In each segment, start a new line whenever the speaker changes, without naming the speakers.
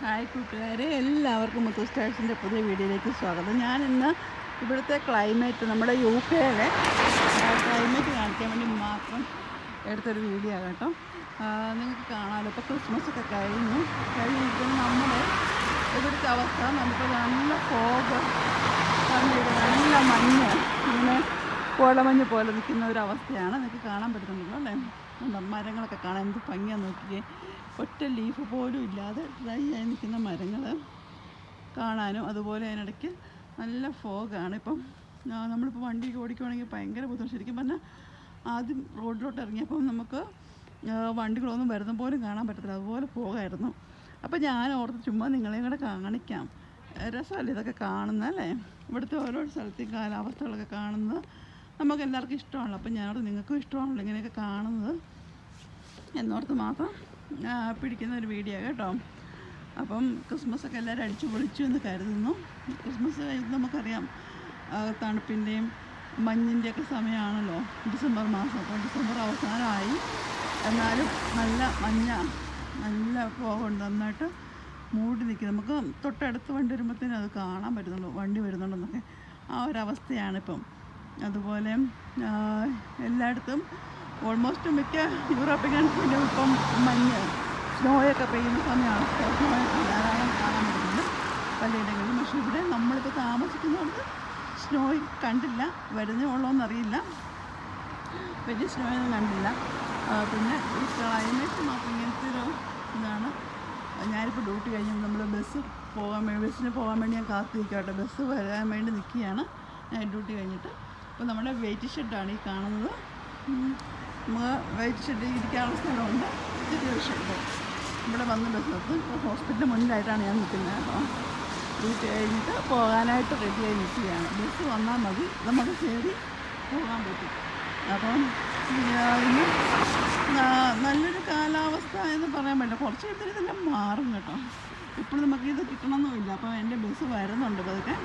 Hi കൂട്ടുകാരെ എല്ലാവർക്കും മുത്തു സ്റ്റാഴ്സിന്റെ പുതിയ വീഡിയോയിലേക്ക് സ്വാഗതം. ഞാൻ ഇന്ന് ഇവിടുത്തെ ക്ലൈമറ്റ് നമ്മുടെ യു കെയിലെ ക്ലൈമറ്റ് കാണിക്കാൻ വേണ്ടി മാത്രം എടുത്തൊരു വീഡിയോ കേട്ടോ. നിങ്ങൾക്ക് കാണാമല്ലോ ഇപ്പോൾ ക്രിസ്മസ് ഒക്കെ കഴിഞ്ഞു. കഴിഞ്ഞിരിക്കുന്ന നമ്മുടെ ഇവിടുത്തെ അവസ്ഥ. നമുക്ക് നല്ല ഫോഗ് നല്ല മഞ്ഞ്. ഇങ്ങനെ കോളമഞ്ഞ് പോലെ നിൽക്കുന്ന ഒരു അവസ്ഥയാണ് നിങ്ങൾക്ക് കാണാൻ പറ്റുന്നുണ്ടല്ലോ അല്ലേ? മരങ്ങളൊക്കെ കാണാൻ എന്ത് ഭംഗിയാണ് നോക്കിയേ. ഒറ്റ ലീഫ് പോലും ഇല്ലാതെ ഡ്രൈ ആയി നിൽക്കുന്ന മരങ്ങൾ കാണാനും അതുപോലെ അതിനിടയ്ക്ക് നല്ല ഫോഗാണ്. ഇപ്പം നമ്മളിപ്പോൾ വണ്ടി ഓടിക്കുവാണെങ്കിൽ ഭയങ്കര ബുദ്ധിമുട്ട് ശരിക്കും പറഞ്ഞാൽ ആദ്യം റോഡിലോട്ട് ഇറങ്ങിയപ്പം നമുക്ക് വണ്ടികളൊന്നും വരുന്ന പോലും കാണാൻ പറ്റത്തില്ല. അതുപോലെ പോകായിരുന്നു അപ്പോൾ ഞാൻ ഓർത്ത് ചുമ്മാ നിങ്ങളെയും കൂടെ കാണിക്കാം. രസമല്ലേ ഇതൊക്കെ കാണുന്നതല്ലേ ഇവിടുത്തെ ഓരോ സ്ഥലത്തെയും കാലാവസ്ഥകളൊക്കെ കാണുന്നത് നമുക്ക് എല്ലാവർക്കും ഇഷ്ടമാണല്ലോ. അപ്പം ഞാനോട് നിങ്ങൾക്കും ഇഷ്ടമാണല്ലോ ഇങ്ങനെയൊക്കെ കാണുന്നത്. എന്നോർത്ത് മാത്രം പിടിക്കുന്ന ഒരു വീഡിയോ കേട്ടോ. അപ്പം ക്രിസ്മസ് ഒക്കെ എല്ലാവരും അടിച്ചു പൊളിച്ചു എന്ന് കരുതുന്നു. ക്രിസ്മസ് കഴിഞ്ഞ് നമുക്കറിയാം തണുപ്പിന്റെയും മഞ്ഞിന്റെയൊക്കെ സമയമാണല്ലോ. ഡിസംബർ മാസം. അപ്പോൾ ഡിസംബർ അവസാനമായി. എന്നാലും നല്ല മഞ്ഞ നല്ല പോകുന്നുണ്ട് നന്നായിട്ട് മൂടി നിൽക്കും നമുക്ക് തൊട്ടടുത്ത് വണ്ടി വരുമ്പോഴത്തേനും അത് കാണാൻ പറ്റുന്നുള്ളൂ. വണ്ടി വരുന്നുണ്ടെന്നൊക്കെ ആ ഒരവസ്ഥയാണിപ്പം അതുപോലെ എല്ലായിടത്തും ഓൾമോസ്റ്റ് മിക്ക യൂറോപ്യൻ കൺട്രീലും ഇപ്പം മഞ്ഞ് സ്നോയൊക്കെ പെയ്യുന്ന സമയമാണ്. സ്നോയൊക്കെ ധാരാളം കാണാൻ പറ്റുന്നുണ്ട് പലയിടങ്ങളിലും പക്ഷേ ഇവിടെ നമ്മളിപ്പോൾ താമസിക്കുന്നവർക്ക് സ്നോ കണ്ടില്ല. വരുന്നേ ഉള്ളോന്നറിയില്ല. വലിയ സ്നോയൊന്നും കണ്ടില്ല. പിന്നെ ഈ ക്ലൈമറ്റ് മാത്രം ഇങ്ങനത്തെ ഒരു ഇതാണ്. ഞാനിപ്പോൾ ഡ്യൂട്ടി കഴിഞ്ഞു നമ്മൾ ബസ് പോകാൻ വേണ്ടി ബസ്സിന് പോകാൻ വേണ്ടി ഞാൻ കാത്തു കേട്ടോ ബസ് വരാൻ വേണ്ടി നിൽക്കുകയാണ്. ഞാൻ ഡ്യൂട്ടി കഴിഞ്ഞിട്ട് അപ്പോൾ നമ്മുടെ വെയിറ്റ് ഷെഡാണ് ഈ കാണുന്നത്. വെയിറ്റ് ഷെഡ് ഇരിക്കാനുള്ള സ്ഥലമുണ്ട്. ചെറിയൊരു ഷെഡ്. ഇവിടെ വന്ന് ബസ് നിർത്തും ഹോസ്പിറ്റലിന് മുന്നിലായിട്ടാണ് ഞാൻ നിൽക്കുന്നത് അപ്പോൾ വീട്ടിൽ കഴിഞ്ഞിട്ട് പോകാനായിട്ട് റെഡിയായി നിൽക്കുകയാണ്. ബസ് വന്നാൽ മതി. നമുക്ക് കയറി പോകാൻ പറ്റും. അപ്പം ഇന്ന് നല്ലൊരു കാലാവസ്ഥ എന്ന് പറയാൻ പറ്റില്ല. കുറച്ച് കഴിയുമ്പോൾ ഇതെല്ലാം മാറും കേട്ടോ. ഇപ്പോൾ നമുക്ക് ഇത് കിട്ടണമെന്നുമില്ല. അപ്പോൾ എന്റെ ബസ് വരുന്നുണ്ട് അപ്പോൾ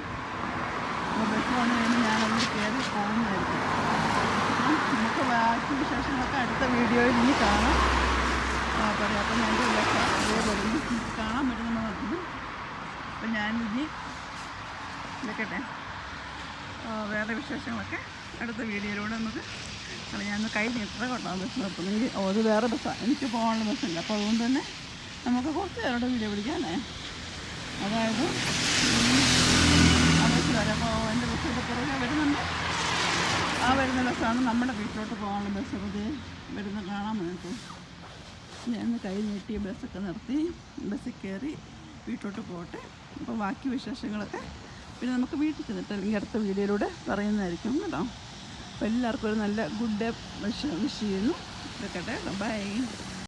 ബസ് വന്നു ഞാൻ അതിൽ കയറി പോകുന്നതായിരിക്കും നമുക്ക് ബാക്കി വിശേഷങ്ങളൊക്കെ അടുത്ത വീഡിയോയിൽ ഇനി കാണാം. പറയാം. അപ്പം ഞാൻ ഇതിലൊക്കെ അതേപോലെ കാണാൻ പറ്റുന്ന നോക്കുന്നു അപ്പം ഞാനിനി ആ, വേറെ വിശേഷങ്ങളൊക്കെ അടുത്ത വീഡിയോയിലൂടെ നമുക്ക് അല്ല ഞാൻ കൈ നീട്ടറ കൊണ്ടാണ് ബസ് നിർത്തുന്നത്. അത് വേറെ ബസ്സാണ് എനിക്ക് പോകാനുള്ള ബസ്സില്ല അപ്പോൾ അതുകൊണ്ട് തന്നെ നമുക്ക് കുറച്ച് നേരോടെ വീഡിയോ പിടിക്കാമല്ലേ അതായത് ഉം, ആ ബസ് വരാം അപ്പോൾ എന്റെ ബസ്സിന്റെ പുറകെ വരുന്നുണ്ട് ആ വരുന്ന നമ്മുടെ വീട്ടിലോട്ട് പോകാനുള്ള ബസ് വെറുതെ വരുന്ന കാണാൻ വേണ്ടിയിട്ട്. ഞാൻ കൈ നീട്ടി ബസ്സൊക്കെ നിർത്തി ബസ്സിൽ കയറി വീട്ടിലോട്ട് പോകട്ടെ. അപ്പോൾ ബാക്കി വിശേഷങ്ങളൊക്കെ പിന്നെ നമുക്ക് വീട്ടിൽ ചെന്നിട്ട് അല്ലെങ്കിൽ അടുത്ത വീഡിയോയിലൂടെ പറയുന്നതായിരിക്കും കേട്ടോ. അപ്പോൾ എല്ലാവർക്കും ഒരു നല്ല ഗുഡ് ഡേ വിഷ് വിഷ് ചെയ്യുന്നു. വെക്കട്ടെ. കേട്ടോ ബൈ